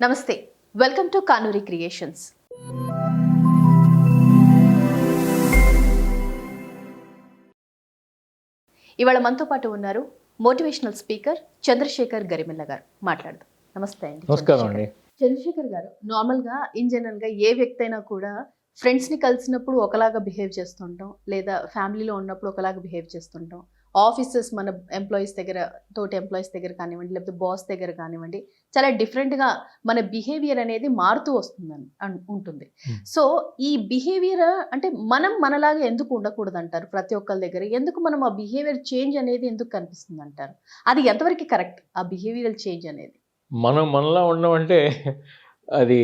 నమస్తే welcome to Kanuri creations. ఇవాళ మనతో పాటు ఉన్నారు మోటివేషనల్ స్పీకర్ చంద్రశేఖర్ గరిమెల్ల గారు. మాట్లాడదాం. నమస్తే అండి నమస్కారం అండి. చంద్రశేఖర్ గారు నార్మల్గా ఇన్ జనరల్గా ఏ వ్యక్తి అయినా కూడా ఫ్రెండ్స్ని కలిసినప్పుడు ఒకలాగా బిహేవ్ చేస్తుంటాం లేదా ఫ్యామిలీలో ఉన్నప్పుడు ఒకలాగా బిహేవ్ చేస్తుంటాం. ఆఫీసెస్ మన ఎంప్లాయీస్ దగ్గర తోటి ఎంప్లాయీస్ దగ్గర కానివ్వండి లేకపోతే బాస్ దగ్గర కానివ్వండి చాలా different గా మన బిహేవియర్ అనేది మారుతూ వస్తుందని ఉంటుంది. Hmm. సో ఈ బిహేవియర్ అంటే మనం మనలాగా ఎందుకు ఉండకూడదు అంటారు ప్రతి ఒక్కరి దగ్గర? ఎందుకు మనం ఆ బిహేవియర్ చేంజ్ అనేది ఎందుకు కనిపిస్తుంది అంటారు అది ఎంతవరకు కరెక్ట్ ఆ బిహేవియరల్ చేంజ్ అనేది? మనం మనలా ఉన్నామంటే అది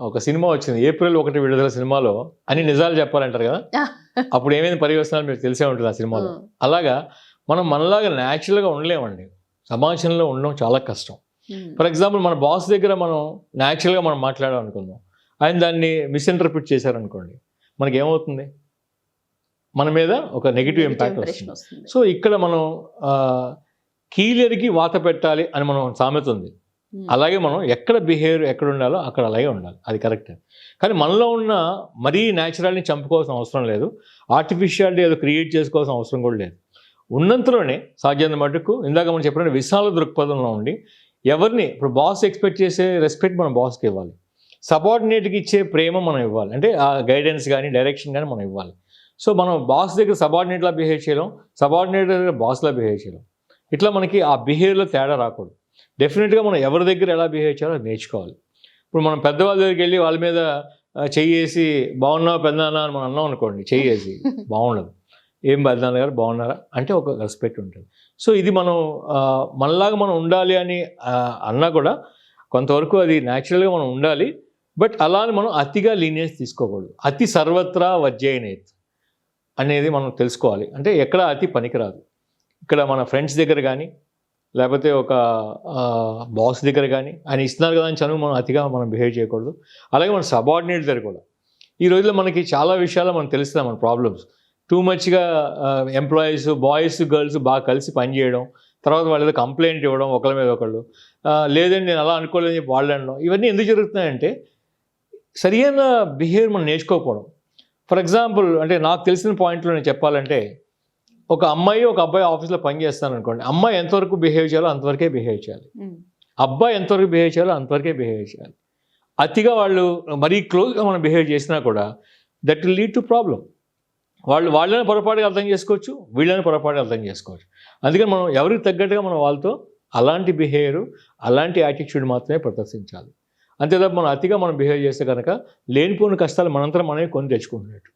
ఒక సినిమా వచ్చింది ఏప్రిల్ ఒకటి విడుదల సినిమాలో అన్ని నిజాలు చెప్పాలంటారు కదా? అప్పుడు ఏమైంది పర్యవసనాలు మీకు తెలిసే ఉంటుంది ఆ సినిమాలో. అలాగా మనం మనలాగా న్యాచురల్గా ఉండలేమండి. సమాజంలో ఉండడం చాలా కష్టం. ఫర్ ఎగ్జాంపుల్ మన బాస్ దగ్గర మనం న్యాచురల్గా మనం మాట్లాడాం అనుకుందాం ఆయన దాన్ని మిస్ఇంటర్ప్రిట్ చేశారనుకోండి మనకి ఏమవుతుంది మన మీద ఒక నెగిటివ్ ఇంపాక్ట్ వస్తుంది. సో ఇక్కడ మనం కీలరికి వాత పెట్టాలి అని మనం సామెత ఉంది. Hmm. అలాగే మనం ఎక్కడ బిహేవియర్ ఎక్కడ ఉండాలో అక్కడ అలాగే ఉండాలి. అది కరెక్ట్. కానీ మనలో ఉన్న మరీ న్యాచురల్ని చంపుకోవాల్సిన అవసరం లేదు. ఆర్టిఫిషియాలిటీ ఏదో క్రియేట్ చేసుకోవాల్సిన అవసరం కూడా లేదు. ఉన్నంతలోనే సాధ్యమైన మటుకు ఇందాక మనం చెప్పిన విశాల దృక్పథంలో ఉండి ఎవరిని ఇప్పుడు బాస్ ఎక్స్పెక్ట్ చేసే రెస్పెక్ట్ మనం బాస్కి ఇవ్వాలి. సబార్డినేట్కి ఇచ్చే ప్రేమ మనం ఇవ్వాలి. అంటే ఆ గైడెన్స్ కానీ డైరెక్షన్ కానీ మనం ఇవ్వాలి. సో మనం బాస్ దగ్గర సబార్డినేట్లా బిహేవ్ చేయలేం. సబార్డినేట్ దగ్గర బాస్లా బిహేవ్ చేయలేం. ఇట్లా మనకి ఆ బిహేవియర్లో తేడా రాకూడదు. డెఫినెట్గా మనం ఎవరి దగ్గర ఎలా బిహేవ్ చేయాలో నేర్చుకోవాలి. ఇప్పుడు మనం పెద్దవాళ్ళ దగ్గరికి వెళ్ళి వాళ్ళ మీద చెయ్యేసి బాగున్నావా పెద్దనాన్న? అని మనం అన్నాం అనుకోండి చెయ్యేసి బాగుండదు. ఏం పెద్దనాన్న గారు బాగున్నారా? అంటే ఒక రెస్పెక్ట్ ఉంటుంది. సో ఇది మనం మనలాగా మనం ఉండాలి అని అన్నా కూడా కొంతవరకు అది న్యాచురల్గా మనం ఉండాలి. బట్ అలానే మనం అతిగా లీనియన్స్ తీసుకోకూడదు. అతి సర్వత్రా వజ్జయనేత్ అనేది మనం తెలుసుకోవాలి. అంటే ఎక్కడ అతి పనికిరాదు. ఇక్కడ మన ఫ్రెండ్స్ దగ్గర కానీ లేకపోతే ఒక బాస్ దగ్గర కానీ ఆయన ఇస్తున్నారు కదా అని చనువు మనం అతిగా మనం బిహేవ్ చేయకూడదు. అలాగే మన సబార్డినేట్ దగ్గర కూడా. ఈ రోజుల్లో మనకి చాలా విషయాలు మనకు తెలుస్తాయి మన ప్రాబ్లమ్స్ టూ మచ్గా ఎంప్లాయీస్ బాయ్స్ గర్ల్స్ బాగా కలిసి పనిచేయడం తర్వాత వాళ్ళ కంప్లైంట్ ఇవ్వడం ఒకళ్ళ మీద ఒకళ్ళు. లేదండి నేను అలా అనుకోలేదని చెప్పి వాళ్ళు అనడం ఇవన్నీ ఎందుకు జరుగుతున్నాయంటే సరియైన బిహేవియర్ మనం నేర్చుకోకపోవడం. ఫర్ ఎగ్జాంపుల్ అంటే నాకు తెలిసిన పాయింట్లో నేను చెప్పాలంటే ఒక అమ్మాయి ఒక అబ్బాయి ఆఫీస్లో పని చేస్తాను అనుకోండి అమ్మాయి ఎంతవరకు బిహేవ్ చేయాలో అంతవరకే బిహేవ్ చేయాలి. అబ్బాయి ఎంతవరకు బిహేవ్ చేయాలో అంతవరకే బిహేవ్ చేయాలి. అతిగా వాళ్ళు మరీ క్లోజ్గా మనం బిహేవ్ చేసినా కూడా that will lead to problem వాళ్ళు వాళ్ళని పొరపాటుగా అర్థం చేసుకోవచ్చు వీళ్ళని పొరపాటుగా అర్థం చేసుకోవచ్చు. అందుకని మనం ఎవరికి తగ్గట్టుగా మనం వాళ్ళతో అలాంటి బిహేవియర్ అలాంటి యాటిట్యూడ్ మాత్రమే ప్రదర్శించాలి. అంతే తప్ప మనం అతిగా మనం బిహేవ్ చేస్తే కనుక లేనిపోని కష్టాలు మనంతరం మనమే కొని తెచ్చుకుంటున్నట్టు.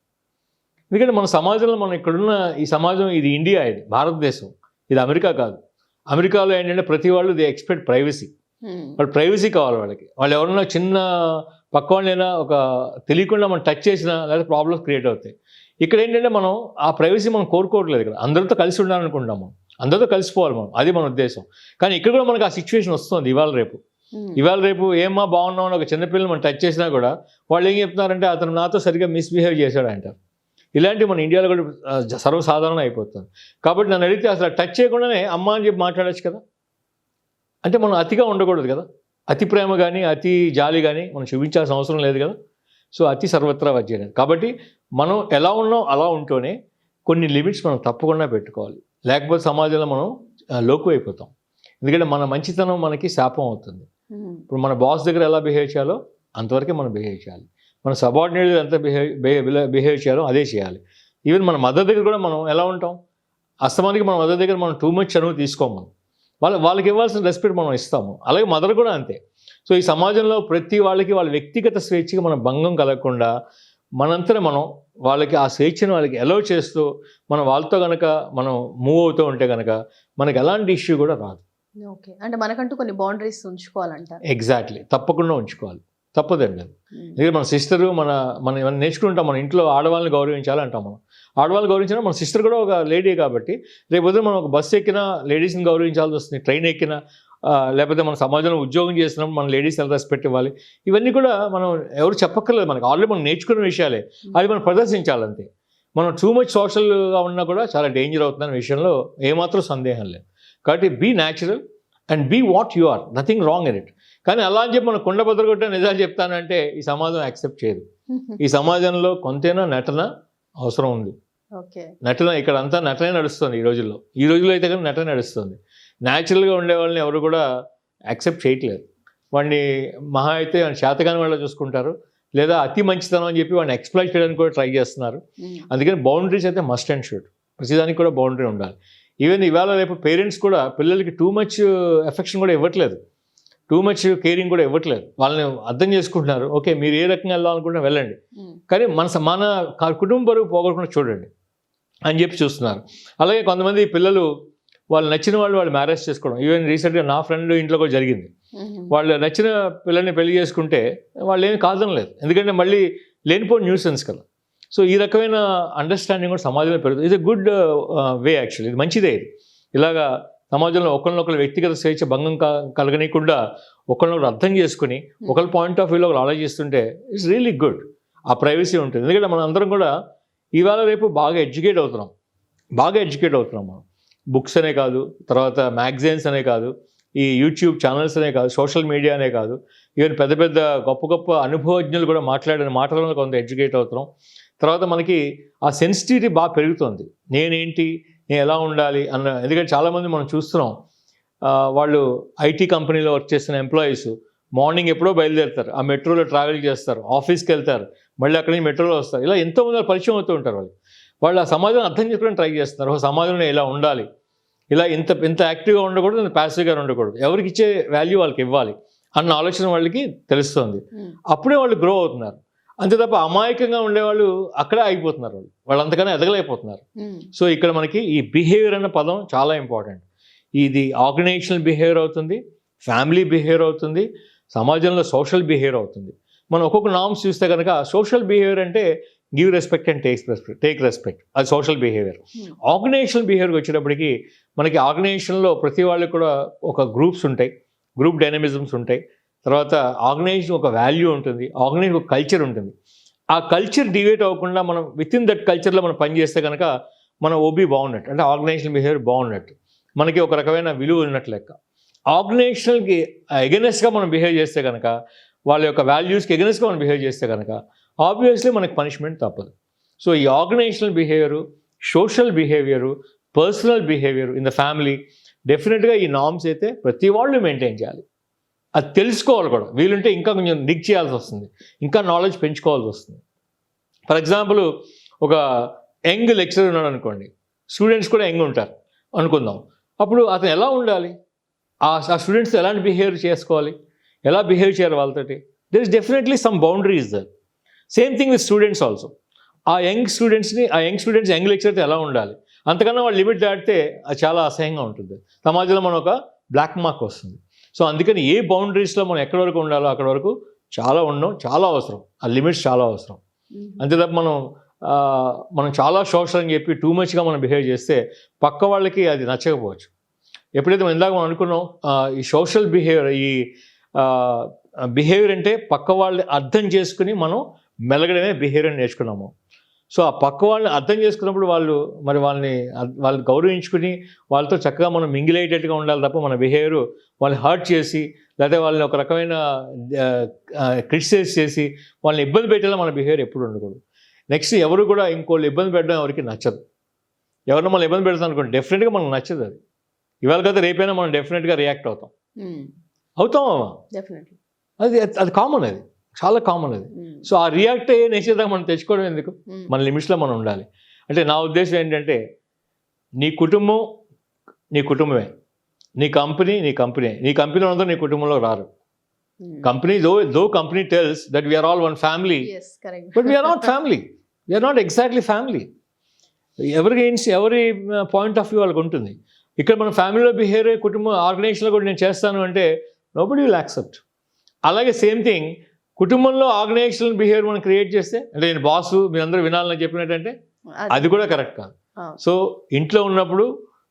ఎందుకంటే మన సమాజంలో మనం ఇక్కడున్న ఈ సమాజం ఇది ఇండియా ఇది భారతదేశం. ఇది అమెరికా కాదు. అమెరికాలో ఏంటంటే ప్రతి వాళ్ళు దే ఎక్స్పెక్ట్ ప్రైవసీ. Hmm. వాళ్ళు ప్రైవసీ కావాలి వాళ్ళకి. వాళ్ళు ఎవరన్నా చిన్న పక్క వాళ్ళైనా ఒక తెలియకుండా మనం టచ్ చేసినా లేదా ప్రాబ్లమ్స్ క్రియేట్ అవుతాయి. ఇక్కడ ఏంటంటే మనం ఆ ప్రైవసీ మనం కోరుకోవట్లేదు ఇక్కడ. అందరితో కలిసి ఉండాలనుకుంటాం మనం. అందరితో కలిసిపోవాలి మనం. అది మన ఉద్దేశం. కానీ ఇక్కడ కూడా మనకు ఆ సిచ్యువేషన్ వస్తుంది ఇవాళ రేపు. Hmm. ఇవాళ రేపు ఏమ్మా బాగున్నావు అని ఒక చిన్నపిల్లలు మనం టచ్ చేసినా కూడా వాళ్ళు ఏం చెప్తున్నారంటే అతను నాతో సరిగ్గా మిస్బిహేవ్ చేశాడు అంటారు ఇలాంటివి మన ఇండియాలో కూడా సర్వసాధారణ అయిపోతుంది. కాబట్టి నన్ను అడిగితే అసలు టచ్ చేయకుండానే అమ్మ అని చెప్పి మాట్లాడచ్చు కదా. అంటే మనం అతిగా ఉండకూడదు కదా. అతి ప్రేమ కానీ అతి జాలి కానీ మనం చూపించాల్సిన అవసరం లేదు కదా. సో అతి సర్వత్రా వచ్చేది కాబట్టి మనం ఎలా ఉన్నాం అలా ఉంటూనే కొన్ని లిమిట్స్ మనం తప్పకుండా పెట్టుకోవాలి. లేకపోతే సమాజంలో మనం లోకు అయిపోతాం. ఎందుకంటే మన మంచితనం మనకి శాపం అవుతుంది. ఇప్పుడు మన బాస్ దగ్గర ఎలా బిహేవ్ చేయాలో అంతవరకే మనం బిహేవ్ చేయాలి. మన సబార్డినేట్ ఎంత బిహేవ్ బిహేవ్ చేయాలో అదే చేయాలి. ఈవెన్ మన మదర్ దగ్గర కూడా మనం ఎలా ఉంటాం? అస్తమానికి మన మదర్ దగ్గర మనం టూ మచ్ చనువు తీసుకోము వాళ్ళ వాళ్ళకి ఇవ్వాల్సిన రెస్పెక్ట్ మనం ఇస్తాము. అలాగే మదర్ కూడా అంతే. సో ఈ సమాజంలో ప్రతి వాళ్ళకి వాళ్ళ వ్యక్తిగత స్వేచ్ఛకి మన భంగం కలగకుండా మనంతనే మనం వాళ్ళకి ఆ స్వేచ్ఛను వాళ్ళకి అలౌ చేస్తూ మనం వాళ్ళతో కనుక మనం మూవ్ అవుతూ ఉంటే కనుక మనకి ఎలాంటి ఇష్యూ కూడా రాదు. ఓకే అంటే మనకంటూ కొన్ని బౌండరీస్ ఉంచుకోవాలంటారు. ఎగ్జాక్ట్లీ తప్పకుండా ఉంచుకోవాలి. తప్పదండి. ఎందుకంటే మన సిస్టరు మన మనం ఏమైనా నేర్చుకుంటాం మన ఇంట్లో ఆడవాళ్ళని గౌరవించాలి అంటాం మనం. ఆడవాళ్ళని గౌరవించినా మన సిస్టర్ కూడా ఒక లేడీ కాబట్టి రేపు ఉదయం మనం ఒక బస్సు ఎక్కినా లేడీస్ని గౌరవించాల్సి వస్తుంది. ట్రైన్ ఎక్కినా లేకపోతే మన సమాజంలో ఉద్యోగం చేసినప్పుడు మన లేడీస్ ఎలా రెస్పెక్ట్ ఇవ్వాలి ఇవన్నీ కూడా మనం ఎవరు చెప్పక్కర్లేదు మనకి. ఆల్రెడీ మనం నేర్చుకున్న విషయాలే. అది మనం ప్రదర్శించాలంతే. మనం టూ మచ్ సోషల్గా ఉన్నా కూడా చాలా డేంజర్ అవుతుందనే విషయంలో ఏమాత్రం సందేహం లేదు. కాబట్టి be natural and be what you are nothing wrong in it కానీ అలా అని చెప్పి మనం కుండ బద్దలు కొట్టే నిజాలు చెప్తానంటే ఈ సమాజం యాక్సెప్ట్ చేయదు. ఈ సమాజంలో కొంతైనా నటన అవసరం ఉంది. ఓకే. నటన ఇక్కడ అంతా నటనే నడుస్తుంది ఈ రోజుల్లో. ఈ రోజుల్లో అయితే కానీ నటన నడుస్తుంది. న్యాచురల్గా ఉండే వాళ్ళని ఎవరు కూడా యాక్సెప్ట్ చేయట్లేదు. వాడిని మహా అయితే శాతకాని వాళ్ళు చూసుకుంటారు. లేదా అతి మంచితనం అని చెప్పి వాడిని ఎక్స్ప్లైట్ చేయడానికి కూడా ట్రై చేస్తున్నారు. అందుకని బౌండరీస్ అయితే మస్ట్ అండ్ షుడ్ ప్రతిదానికి కూడా బౌండరీ ఉండాలి. ఈవెన్ ఇవాళ రేపు పేరెంట్స్ కూడా పిల్లలకి టూ మచ్ ఎఫెక్షన్ కూడా ఇవ్వట్లేదు. టూ మచ్ కేరింగ్ కూడా ఇవ్వట్లేదు. వాళ్ళని అర్థం చేసుకుంటున్నారు. ఓకే మీరు ఏ రకంగా వెళ్ళాలనుకుంటే వెళ్ళండి. కానీ మన మన కుటుంబ బరువు పోగొట్టకుండా చూడండి అని చెప్పి చూస్తున్నారు. అలాగే కొంతమంది పిల్లలు వాళ్ళు నచ్చిన వాళ్ళు వాళ్ళు మ్యారేజ్ చేసుకోవడం. ఈవెన్ రీసెంట్గా నా ఫ్రెండ్ ఇంట్లో కూడా జరిగింది. వాళ్ళు నచ్చిన పిల్లల్ని పెళ్ళి చేసుకుంటే వాళ్ళు ఏమి కాదనలేదు. ఎందుకంటే మళ్ళీ లేనిపోయిన న్యూసెన్స్ కదా. సో ఈ రకమైన అండర్స్టాండింగ్ కూడా సమాజంలో పెరుగుతుంది. ఇది గుడ్ వే యాక్చువల్లీ ఇది మంచిదే ఇది. ఇలాగా సమాజంలో ఒకరినొకరు వ్యక్తిగత స్వేచ్ఛ భంగం క కలగనీయకుండా ఒకరినొకరు అర్థం చేసుకుని ఒకరి పాయింట్ ఆఫ్ వ్యూలో ఒకరు ఆలోచిస్తుంటే ఇట్స్ రియలీ గుడ్ ఆ ప్రైవసీ ఉంటుంది. ఎందుకంటే మనం అందరం కూడా ఇవాళ రేపు బాగా ఎడ్యుకేట్ అవుతున్నాం. బాగా ఎడ్యుకేట్ అవుతున్నాం మనం. బుక్స్ అనే కాదు తర్వాత మ్యాగజైన్స్ అనే కాదు ఈ యూట్యూబ్ ఛానల్స్ అనే కాదు సోషల్ మీడియా అనే కాదు ఈవెన్ పెద్ద పెద్ద గొప్ప గొప్ప అనుభవజ్ఞులు కూడా మాట్లాడిన మాటలలో కొంత ఎడ్యుకేట్ అవుతున్నాం. తర్వాత మనకి ఆ సెన్సిటివిటీ బాగా పెరుగుతుంది. నేనేంటి? నేను ఎలా ఉండాలి అన్న ఎందుకంటే చాలామంది మనం చూస్తున్నాం వాళ్ళు ఐటీ కంపెనీలో వర్క్ చేస్తున్న ఎంప్లాయీస్ మార్నింగ్ ఎప్పుడో బయలుదేరుతారు ఆ మెట్రోలో ట్రావెల్ చేస్తారు ఆఫీస్కి వెళ్తారు మళ్ళీ అక్కడి నుంచి మెట్రోలో వస్తారు ఇలా ఎంతోమంది వాళ్ళు పరిచయం అవుతూ ఉంటారు వాళ్ళు. వాళ్ళు ఆ సమాజం అర్థం చేసుకోవడానికి ట్రై చేస్తున్నారు ఓ సమాజంలో ఇలా ఉండాలి ఇలా ఇంత ఇంత యాక్టివ్గా ఉండకూడదు ఇంత ప్యాసివ్గా ఉండకూడదు ఎవరికి ఇచ్చే వాల్యూ వాళ్ళకి ఇవ్వాలి అన్న ఆలోచన వాళ్ళకి తెలుస్తుంది. అప్పుడే వాళ్ళు గ్రో అవుతున్నారు. అంతే తప్ప అమాయకంగా ఉండేవాళ్ళు అక్కడే ఆగిపోతున్నారు వాళ్ళు. వాళ్ళు అంతకన్నా ఎదగలేకపోతున్నారు. సో ఇక్కడ మనకి ఈ బిహేవియర్ అన్న పదం చాలా ఇంపార్టెంట్ ఇది ఆర్గనైజేషనల్ బిహేవియర్ అవుతుంది ఫ్యామిలీ బిహేవియర్ అవుతుంది సమాజంలో సోషల్ బిహేవియర్ అవుతుంది. మనం ఒక్కొక్క నామ్స్ చూస్తే కనుక సోషల్ బిహేవియర్ అంటే give respect and take respect take respect అది సోషల్ బిహేవియర్ ఆర్గనైజేషనల్ బిహేవియర్కి వచ్చేటప్పటికి మనకి ఆర్గనైజేషన్లో ప్రతి వాళ్ళకి కూడా ఒక గ్రూప్స్ ఉంటాయి. గ్రూప్ డైనమిజమ్స్ ఉంటాయి. తర్వాత ఆర్గనైజేషన్ ఒక వాల్యూ ఉంటుంది ఆర్గనైజేషన్ ఒక కల్చర్ ఉంటుంది. ఆ కల్చర్ డివేట్ అవ్వకుండా మనం విత్ ఇన్ దట్ కల్చర్లో మనం పనిచేస్తే కనుక మన ఓబీ బాగున్నట్టు అంటే ఆర్గనైజేషన్ బిహేవియర్ బాగున్నట్టు మనకి ఒక రకమైన విలువ ఉన్నట్టు లెక్క. ఆర్గనైజేషన్కి ఎగనెస్గా మనం బిహేవ్ చేస్తే కనుక వాళ్ళ యొక్క వాల్యూస్కి ఎగనెస్గా మనం బిహేవ్ చేస్తే కనుక ఆబ్వియస్లీ మనకి పనిష్మెంట్ తప్పదు. సో ఈ organisational behaviour social behaviour personal behaviour in the family డెఫినెట్గా ఈ నామ్స్ అయితే ప్రతి వాళ్ళు మెయింటైన్ చేయాలి. అది తెలుసుకోవాలి కూడా. వీలుంటే ఇంకా కొంచెం డిగ్ చేయాల్సి వస్తుంది. ఇంకా నాలెడ్జ్ పెంచుకోవాల్సి వస్తుంది. ఫర్ ఎగ్జాంపుల్ ఒక యంగ్ లెక్చరర్ ఉన్నాడు అనుకోండి. స్టూడెంట్స్ కూడా యంగ్ ఉంటారు అనుకుందాం. అప్పుడు అతను ఎలా ఉండాలి? ఆ స్టూడెంట్స్ ఎలాంటి బిహేవియర్ చేసుకోవాలి? ఎలా బిహేవ్ చేయాలి వాళ్ళతోటి? There is definitely some boundaries there same thing with students also ఆ యంగ్ స్టూడెంట్స్ని ఆ యంగ్ స్టూడెంట్స్ యంగ్ లెక్చర్తో ఎలా ఉండాలి? అంతకన్నా వాళ్ళు లిమిట్ దాటితే అది చాలా అసహ్యంగా ఉంటుంది. సమాజంలో మనం ఒక బ్లాక్ మార్క్ వస్తుంది. సో అందుకని ఏ బౌండరీస్లో మనం ఎక్కడి వరకు ఉండాలో అక్కడ వరకు చాలా ఉండడం చాలా అవసరం. ఆ లిమిట్స్ చాలా అవసరం. అంతే తప్ప మనం మనం చాలా సోషల్ అని చెప్పి టూ మచ్గా మనం బిహేవ్ చేస్తే పక్క వాళ్ళకి అది నచ్చకపోవచ్చు. ఎప్పుడైతే మనం ఇందాక మనం అనుకున్నాం ఈ సోషల్ బిహేవియర్ ఈ బిహేవియర్ అంటే పక్క వాళ్ళని అర్థం చేసుకుని మనం మెలగడమే బిహేవియర్ నేర్చుకున్నాము. సో ఆ పక్క వాళ్ళని అర్థం చేసుకున్నప్పుడు వాళ్ళు మరి వాళ్ళని అద్- వాళ్ళు గౌరవించుకుని వాళ్ళతో చక్కగా మనం మింగిలేటట్టుగా ఉండాలి తప్ప మన బిహేవియర్ వాళ్ళని హర్ట్ చేసి లేకపోతే వాళ్ళని ఒక రకమైన క్రిటిసైజ్ చేసి వాళ్ళని ఇబ్బంది పెట్టేలా మన బిహేవియర్ ఎప్పుడు ఉండకూడదు. నెక్స్ట్ ఎవరు కూడా ఇంకోళ్ళు ఇబ్బంది పెట్టడం ఎవరికి నచ్చదు. ఎవరిని మనం ఇబ్బంది పెడతాం అనుకోండి డెఫినెట్గా మనకు నచ్చదు అది. ఇవాళ కదా రేపైనా మనం డెఫినెట్గా రియాక్ట్ అవుతాం. అవుతామా డెఫినెట్లీ. అది అది కామన్ అది. చాలా కామన్ అది. సో ఆ రియాక్ట్ అయ్యే దాకా మనం తెచ్చుకోవడం ఎందుకు? మన లిమిట్స్లో మనం ఉండాలి. అంటే నా ఉద్దేశం ఏంటంటే నీ కుటుంబం నీ కుటుంబమే. నీ కంపెనీ నీ కంపెనీ నీ కంపెనీ ఉన్నదో నీ కుటుంబంలో రారు. కంపెనీ దో దో company tells that we're all one family but we're not family we're not exactly family ఎవరికి ఏంటి ఎవరి పాయింట్ ఆఫ్ వ్యూ వాళ్ళకి ఉంటుంది. ఇక్కడ మన ఫ్యామిలీలో బిహేవియర్ కుటుంబం ఆర్గనైజేషన్లో కూడా నేను చేస్తాను అంటే నోబడి విల్ యాక్సెప్ట్ అలాగే సేమ్ థింగ్ కుటుంబంలో ఆర్గనైజేషన్ బిహేవియర్ మనం క్రియేట్ చేస్తే అంటే నేను బాసు మీరందరూ వినాలని చెప్పినట్టంటే అది. కూడా కరెక్ట్ కాదు. సో ఇంట్లో ఉన్నప్పుడు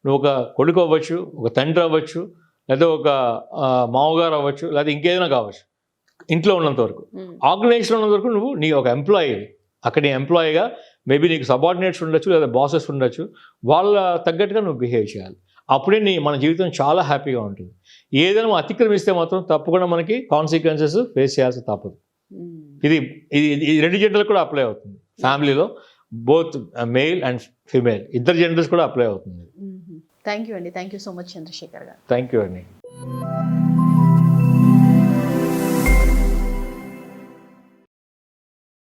నువ్వు ఒక కొడుకు అవ్వచ్చు ఒక తండ్రి అవ్వచ్చు లేదా ఒక మామగారు అవ్వచ్చు లేదా ఇంకేదైనా కావచ్చు ఇంట్లో ఉన్నంత వరకు. ఆర్గనైజేషన్ ఉన్నంత వరకు నువ్వు నీ ఒక ఎంప్లాయీ అక్కడ నీ ఎంప్లాయీగా మేబీ నీకు సబార్డినేట్స్ ఉండొచ్చు లేదా బాసెస్ ఉండొచ్చు. వాళ్ళ తగ్గట్టుగా నువ్వు బిహేవ్ చేయాలి. అప్పుడే నీ మన జీవితం చాలా హ్యాపీగా ఉంటుంది. ఏదైనా మనం అతిక్రమిస్తే మాత్రం తప్పకుండా మనకి కాన్సిక్వెన్సెస్ ఫేస్ చేయాల్సి తప్పదు. మ్మ్. ఇది ఇది రెండు జెండర్లు కూడా అప్లై అవుతుంది. ఫ్యామిలీలో బోత్ మేల్ అండ్ ఫిమేల్ ఇద్దరు జెండర్స్ కూడా అప్లై అవుతుంది. థ్యాంక్ యూ అండి. Thank you so much Chandrashekar గారు. థ్యాంక్ యూ అండి.